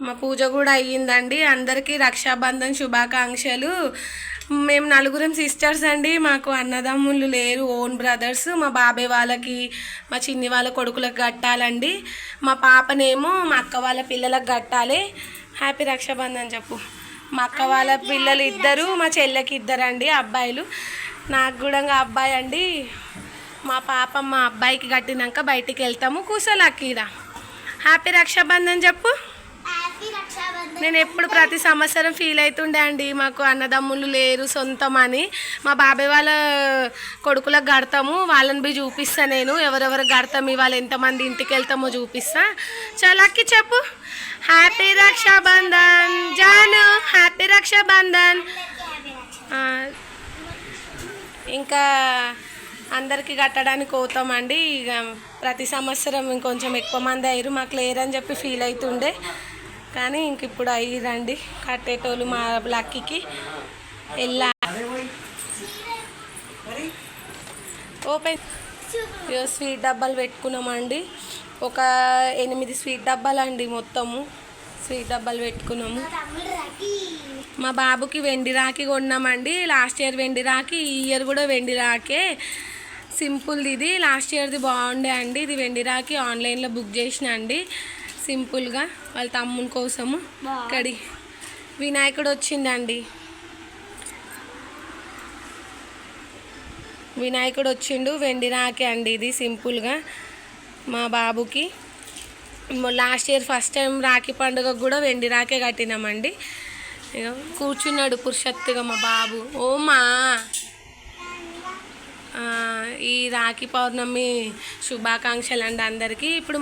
మా పూజ కూడా అయ్యిందండి. అందరికీ రక్షాబంధన్ శుభాకాంక్షలు. మేము నలుగురం సిస్టర్స్ అండి. మాకు అన్నదమ్ములు లేరు ఓన్ బ్రదర్స్ మా బాబాయ్ వాళ్ళకి మా చిన్ని వాళ్ళ కొడుకులకు కట్టాలండి. మా పాపనేమో మా అక్క వాళ్ళ పిల్లలకు కట్టాలి. హ్యాపీ రక్షాబంధన్ చెప్పు. మా అక్క వాళ్ళ పిల్లలు ఇద్దరు మా చెల్లెకి ఇద్దరు అండి అబ్బాయిలు. నాకు కూడా అబ్బాయి అండి. మా పాప మా అబ్బాయికి కట్టినాక బయటికి వెళ్తాము. కూసోలాకీరా హ్యాపీ రక్షాబంధన్ చెప్పు. నేను ఎప్పుడు ప్రతి సంవత్సరం ఫీల్ అవుతుండే అండి. మాకు అన్నదమ్ములు లేరు సొంతం అని. మా బాబాయ్ వాళ్ళ కొడుకులకు గడతాము వాళ్ళని పోయి చూపిస్తా నేను. ఎవరెవరు గడతాము ఇవాళ ఎంతమంది ఇంటికి వెళ్తామో చూపిస్తా. చలాకి చెప్పు. హ్యాపీ రక్షాబంధన్. జాను హ్యాపీ రక్షాబంధన్. ఇంకా అందరికీ కట్టడానికి పోతామండి. ఇక ప్రతి సంవత్సరం ఇంకొంచెం ఎక్కువ మంది అయ్యారు. మాకు లేరని చెప్పి ఫీల్ అవుతుండే. కానీ ఇంక ఇప్పుడు అయ్యిరండి కట్టేటోళ్ళు మా లక్కీకి వెళ్ళా. ఓపెన్. స్వీట్ డబ్బాలు పెట్టుకున్నామండి. ఒక ఎనిమిది స్వీట్ డబ్బాలు అండి మొత్తము. స్వీట్ డబ్బాలు పెట్టుకున్నాము. మా బాబుకి వెండి రాఖీ కొన్నామండి. లాస్ట్ ఇయర్ వెండి రాఖీ ఈ ఇయర్ కూడా వెండి రాకే సింపుల్ది ఇది. లాస్ట్ ఇయర్ది బాగుండే అండి. ఇది వెండి రాఖీ ఆన్లైన్లో బుక్ చేసిన అండి సింపుల్గా వాళ్ళ తమ్ముని కోసము ఇక్కడి వినాయకుడు వచ్చిందండి. వినాయకుడు వచ్చిండు వెండి రాకే అండి ఇది సింపుల్గా మా బాబుకి. Last year first time rakhi పండుగకు కూడా వెండి రాకే కట్టినామండి. కూర్చున్నాడు పురుషత్తుగా మా బాబు. ఓమా ఈ రాఖీ పౌర్ణమి శుభాకాంక్షలు అండి అందరికీ. ఇప్పుడు